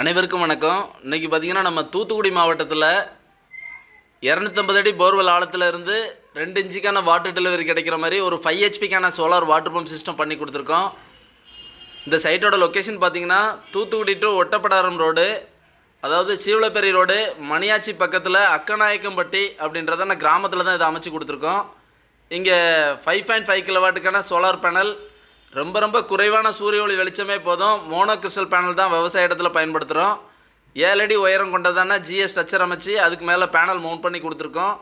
அனைவருக்கும் வணக்கம். இன்றைக்கி பார்த்தீங்கன்னா நம்ம தூத்துக்குடி மாவட்டத்தில் இரநூத்தம்பது அடி போர்வெல் ஆழத்தில் இருந்து ரெண்டு இன்ச்சுக்கான வாட்டர் டெலிவரி கிடைக்கிற மாதிரி ஒரு ஃபைவ் ஹெச்பிக்கான சோலார் வாட்டர் பம்ப் சிஸ்டம் பண்ணி கொடுத்துருக்கோம். இந்த சைட்டோட லொக்கேஷன் பார்த்தீங்கன்னா தூத்துக்குடி டு ஒட்டப்படாரம் ரோடு அதாவது சீவலப்பேரி ரோடு மணியாச்சி பக்கத்தில் அக்கநாயக்கம்பட்டி அப்படின்றத நான் கிராமத்தில் தான் இதை அமைச்சு கொடுத்துருக்கோம். இங்கே ஃபைவ் பாயிண்ட் ஃபைவ் கிலோவாட்டுக்கான சோலார் பேனல் ரொம்ப ரொம்ப குறைவான சூரிய ஒளி வெளிச்சமே போதும். மோனோ கிறிஸ்டல் பேனல் தான் விவசாய இடத்துல பயன்படுத்துகிறோம் ஏழடி உயரம் கொண்டதான ஜிஎஸ் ஸ்ட்ரக்சர் அமைச்சு அதுக்கு மேலே பேனல் மவுண்ட் பண்ணி கொடுத்துருக்கோம்.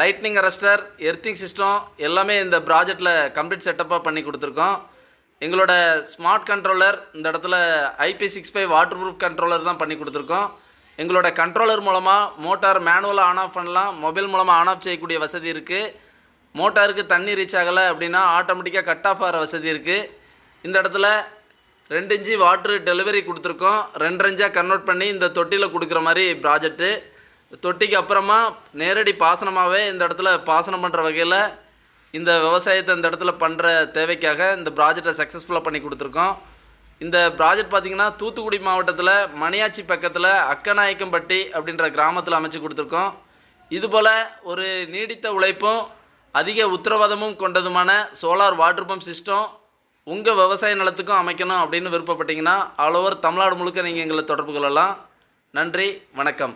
லைட்னிங் அரஸ்டர் எர்த்திங் சிஸ்டம் எல்லாமே இந்த ப்ராஜெக்டில் கம்ப்ளீட் செட்டப்பாக பண்ணி கொடுத்துருக்கோம். எங்களோட ஸ்மார்ட் கண்ட்ரோலர் இந்த இடத்துல IP six five water proof controller தான் பண்ணி கொடுத்துருக்கோம். எங்களோட கண்ட்ரோலர் மூலமாக மோட்டார் மேனுவலாக ஆன் ஆஃப் பண்ணலாம். மொபைல் மூலமாக ஆன் ஆஃப் செய்யக்கூடிய வசதி இருக்குது மோட்டாருக்கு தண்ணி ரீச் ஆகலை அப்படின்னா ஆட்டோமேட்டிக்காக கட் ஆஃப் ஆகிற வசதி இருக்குது இந்த இடத்துல ரெண்டு இன்ச்சு வாட்ரு டெலிவரி கொடுத்துருக்கோம். ரெண்டு இன்ச்சாக கன்வெர்ட் பண்ணி இந்த தொட்டியில் கொடுக்குற மாதிரி ப்ராஜெக்ட்டு தொட்டிக்கு அப்புறமா நேரடி பாசனமாகவே இந்த இடத்துல பாசனம் பண்ணுற வகையில் இந்த விவசாயத்தை இந்த இடத்துல பண்ணுற தேவைக்காக இந்த ப்ராஜெக்டை சக்ஸஸ்ஃபுல்லாக பண்ணி கொடுத்துருக்கோம். இந்த ப்ராஜெக்ட் பார்த்திங்கன்னா தூத்துக்குடி மாவட்டத்தில் மணியாச்சி பக்கத்தில் அக்கநாயக்கம்பட்டி அப்படின்ற கிராமத்தில் அமைச்சு கொடுத்துருக்கோம். இதுபோல் ஒரு நீடித்த உழைப்பும் அதிக உத்தரவாதமும் கொண்டதுமான சோலார் வாட்டர் பம்ப் சிஸ்டம் உங்கள் விவசாய நிலத்துக்கும் அமைக்கணும் அப்படின்னு விருப்பப்பட்டீங்கன்னா ஆல் ஓவர் தமிழ்நாடு முழுக்க நீங்கள் எங்களை தொடர்பு கொள்ளலாம். நன்றி வணக்கம்.